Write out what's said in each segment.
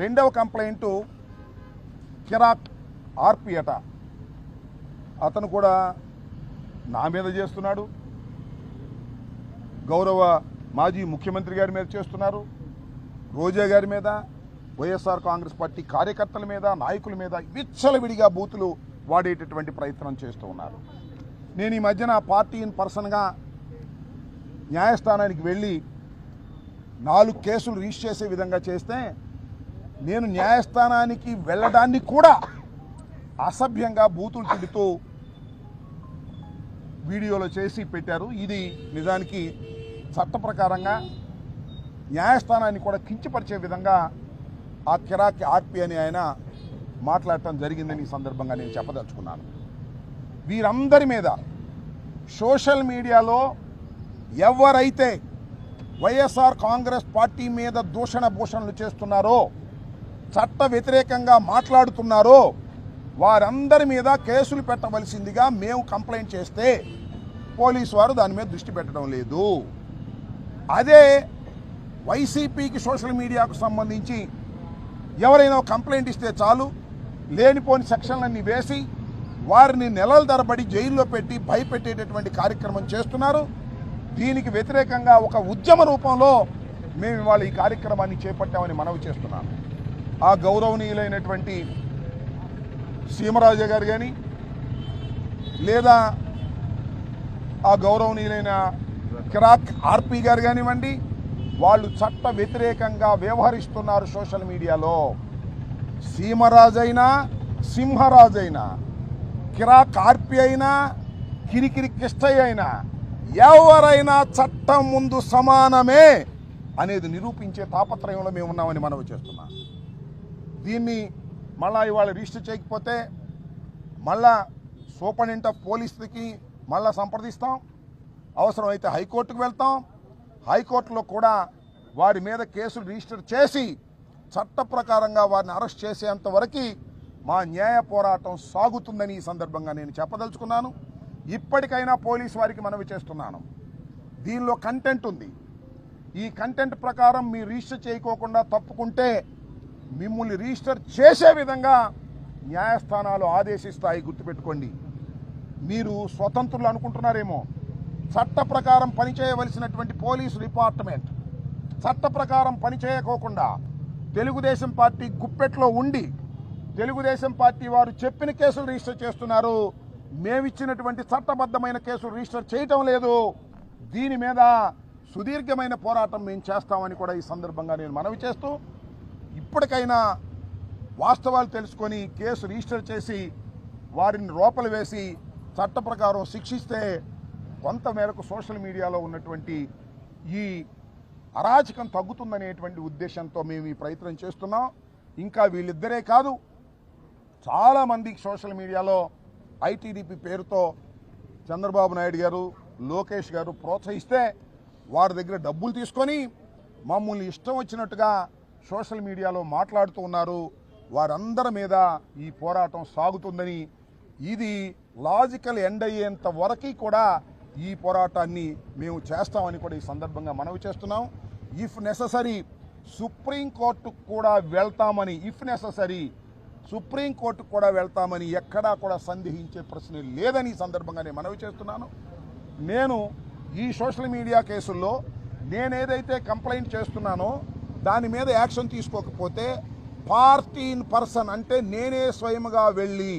రెండవ కంప్లైంట్ కిరాక్ ఆర్పి అట. అతను కూడా నా మీద చేస్తున్నాడు. గౌరవ మాజీ ముఖ్యమంత్రి గారి మీద చేస్తున్నారు. రోజా గారి మీద వైఎస్ఆర్ కాంగ్రెస్ పార్టీ కార్యకర్తల మీద నాయకుల మీద విచ్చలవిడిగా బూతులు వాడేటటువంటి ప్రయత్నం చేస్తూ ఉన్నారు. నేను ఈ మధ్యన పార్టీ ఇన్ పర్సన్గా న్యాయస్థానానికి వెళ్ళి నాలుగు కేసులు రిజిస్టర్ చేసే విధంగా చేస్తే నేను న్యాయస్థానానికి వెళ్ళడాన్ని కూడా అసభ్యంగా బూతులు తిడుతూ వీడియోలో చేసి పెట్టారు. ఇది నిజానికి చట్ట ప్రకారంగా న్యాయస్థానాన్ని కూడా కించపరిచే విధంగా ఆ కిరాకి ఆర్పి అని ఆయన మాట్లాడటం జరిగిందని ఈ సందర్భంగా నేను చెప్పదలుచుకున్నాను. వీరందరి మీద సోషల్ మీడియాలో ఎవరైతే వైఎస్ఆర్ కాంగ్రెస్ పార్టీ మీద దూషణ భూషణలు చేస్తున్నారో చట్ట వ్యతిరేకంగా మాట్లాడుతున్నారో వారందరి మీద కేసులు పెట్టవలసిందిగా మేము కంప్లైంట్ చేస్తే పోలీసు వారు దాని మీద దృష్టి పెట్టడం లేదు. అదే వైసీపీకి సోషల్ మీడియాకు సంబంధించి ఎవరైనా కంప్లైంట్ ఇస్తే చాలు లేనిపోని సెక్షన్లన్నీ వేసి వారిని నెలల తరబడి జైల్లో పెట్టి భయపెట్టేటటువంటి కార్యక్రమం చేస్తున్నారు. దీనికి వ్యతిరేకంగా ఒక ఉద్యమ రూపంలో మేము ఇవాళ ఈ కార్యక్రమాన్ని చేపట్టామని మనవి చేస్తున్నాను. ఆ గౌరవనీయులైనటువంటి సీమరాజు గారు కానీ లేదా ఆ గౌరవనీయులైన కిరాక్ ఆర్పి గారు కానివ్వండి వాళ్ళు చట్ట వ్యతిరేకంగా వ్యవహరిస్తున్నారు సోషల్ మీడియాలో. సీమరాజైనా సింహరాజైనా కిరాక్ ఆర్పి అయినా కిరికిరి కిష్టయ్య అయినా ఎవరైనా చట్టం ముందు సమానమే అనేది నిరూపించే తాపత్రయంలో మేము ఉన్నామని మనవి చేస్తున్నాం. దీన్ని మళ్ళా ఇవాళ రిజిస్టర్ చేయకపోతే మళ్ళా సూపరింటెండెంట్ ఆఫ్ పోలీస్కి మళ్ళా సంప్రదిస్తాం. అవసరమైతే హైకోర్టుకు వెళ్తాం. హైకోర్టులో కూడా వారి మీద కేసులు రిజిస్టర్ చేసి చట్ట ప్రకారంగా వారిని అరెస్ట్ చేసేంత వరకు మా న్యాయ పోరాటం సాగుతుందని ఈ సందర్భంగా నేను చెప్పదలుచుకున్నాను. ఇప్పటికైనా పోలీసు వారికి మనవి చేస్తున్నాను. దీనిలో కంటెంట్ ఉంది. ఈ కంటెంట్ ప్రకారం మీరు రిజిస్టర్ చేయకోకుండా తప్పుకుంటే మిమ్మల్ని రిజిస్టర్ చేసే విధంగా న్యాయస్థానాలు ఆదేశిస్తాయి గుర్తుపెట్టుకోండి. మీరు స్వతంత్రులు అనుకుంటున్నారేమో. చట్ట ప్రకారం పనిచేయవలసినటువంటి పోలీసు డిపార్ట్మెంట్. చట్ట ప్రకారం పనిచేయకోకుండా తెలుగుదేశం పార్టీ గుప్పెట్లో ఉండి తెలుగుదేశం పార్టీ వారు చెప్పిన కేసులు రిజిస్టర్ చేస్తున్నారు. మేమిచ్చినటువంటి చట్టబద్ధమైన కేసులు రిజిస్టర్ చేయటం లేదు. దీని మీద సుదీర్ఘమైన పోరాటం మేము చేస్తామని కూడా ఈ సందర్భంగా నేను మనవి చేస్తూ ఇప్పటికైనా వాస్తవాలు తెలుసుకొని కేసు రిజిస్టర్ చేసి వారిని లోపల వేసి చట్ట ప్రకారం శిక్షిస్తే కొంత మేరకు సోషల్ మీడియాలో ఉన్నటువంటి ఈ అరాచకం తగ్గుతుందనేటువంటి ఉద్దేశంతో మేము ఈ ప్రయత్నం చేస్తున్నాం. ఇంకా వీళ్ళిద్దరే కాదు చాలామంది సోషల్ మీడియాలో ఐటీడీపీ పేరుతో చంద్రబాబు నాయుడు గారు లోకేష్ గారు ప్రోత్సహిస్తే వారి దగ్గర డబ్బులు తీసుకొని మమ్మల్ని ఇష్టం వచ్చినట్టుగా సోషల్ మీడియాలో మాట్లాడుతూ ఉన్నారు. వారందరి మీద ఈ పోరాటం సాగుతుందని. ఇది లాజికల్ ఎండ్ అయ్యేంత వరకు కూడా ఈ పోరాటాన్ని మేము చేస్తామని కూడా ఈ సందర్భంగా మనవి చేస్తున్నాం. ఇఫ్ నెససరీ సుప్రీంకోర్టుకు కూడా వెళ్తామని ఇఫ్ నెససరీ సుప్రీంకోర్టుకు కూడా వెళ్తామని ఎక్కడా కూడా సందేహించే ప్రశ్న లేదని ఈ సందర్భంగా నేను మనవి చేస్తున్నాను. నేను ఈ సోషల్ మీడియా కేసుల్లో నేనేదైతే కంప్లైంట్ చేస్తున్నానో దాని మీద యాక్షన్ తీసుకోకపోతే పార్టీ ఇన్ పర్సన్ అంటే నేనే స్వయంగా వెళ్ళి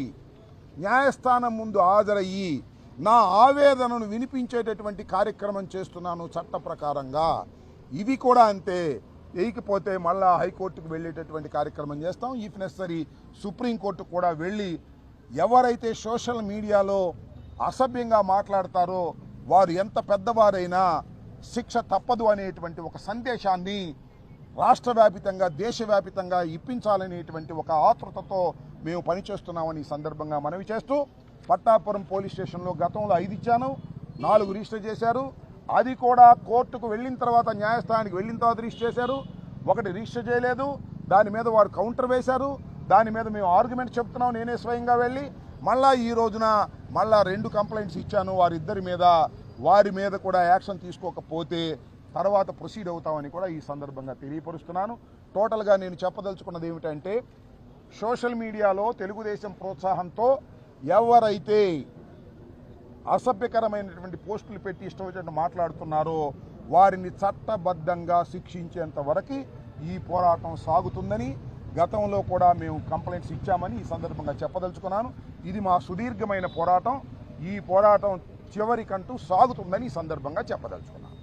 న్యాయస్థానం ముందు హాజరయ్యి నా ఆవేదనను వినిపించేటటువంటి కార్యక్రమం చేస్తున్నాను చట్ట ప్రకారంగా. ఇవి కూడా అంతే. వేయకపోతే మళ్ళా హైకోర్టుకు వెళ్ళేటటువంటి కార్యక్రమం చేస్తాం. ఇఫ్ నెసరీ సుప్రీంకోర్టు కూడా వెళ్ళి ఎవరైతే సోషల్ మీడియాలో అసభ్యంగా మాట్లాడతారో వారు ఎంత పెద్దవారైనా శిక్ష తప్పదు అనేటువంటి ఒక సందేశాన్ని రాష్ట్ర వ్యాపితంగా దేశవ్యాపితంగా ఇప్పించాలనేటువంటి ఒక ఆతృతతో మేము పనిచేస్తున్నామని ఈ సందర్భంగా మనవి చేస్తూ పట్టాపురం పోలీస్ స్టేషన్లో గతంలో ఐదు ఇచ్చాను నాలుగు రిజిస్టర్ చేశారు. అది కూడా కోర్టుకు వెళ్ళిన తర్వాత న్యాయస్థానానికి వెళ్ళిన తర్వాత రిజిస్టర్ చేశారు. ఒకటి రిజిస్టర్ చేయలేదు. దాని మీద వారు కౌంటర్ వేశారు. దాని మీద మేము ఆర్గ్యుమెంట్ చెప్తున్నాం నేనే స్వయంగా వెళ్ళి. మళ్ళా ఈ రోజున మళ్ళా రెండు కంప్లైంట్స్ ఇచ్చాను. వారిద్దరి మీద వారి మీద కూడా యాక్షన్ తీసుకోకపోతే తర్వాత ప్రొసీడ్ అవుతామని కూడా ఈ సందర్భంగా తెలియపరుస్తున్నాను. టోటల్గా నేను చెప్పదలుచుకున్నది ఏమిటంటే సోషల్ మీడియాలో తెలుగుదేశం ప్రోత్సాహంతో ఎవరైతే అసభ్యకరమైనటువంటి పోస్టులు పెట్టి ఇష్టం వచ్చినట్టు మాట్లాడుతున్నారో వారిని చట్టబద్ధంగా శిక్షించేంత వరకు ఈ పోరాటం సాగుతుందని గతంలో కూడా మేము కంప్లైంట్స్ ఇచ్చామని ఈ సందర్భంగా చెప్పదలుచుకున్నాను. ఇది మా సుదీర్ఘమైన పోరాటం. ఈ పోరాటం చివరికంటూ సాగుతుందని ఈ సందర్భంగా చెప్పదలుచుకున్నాను.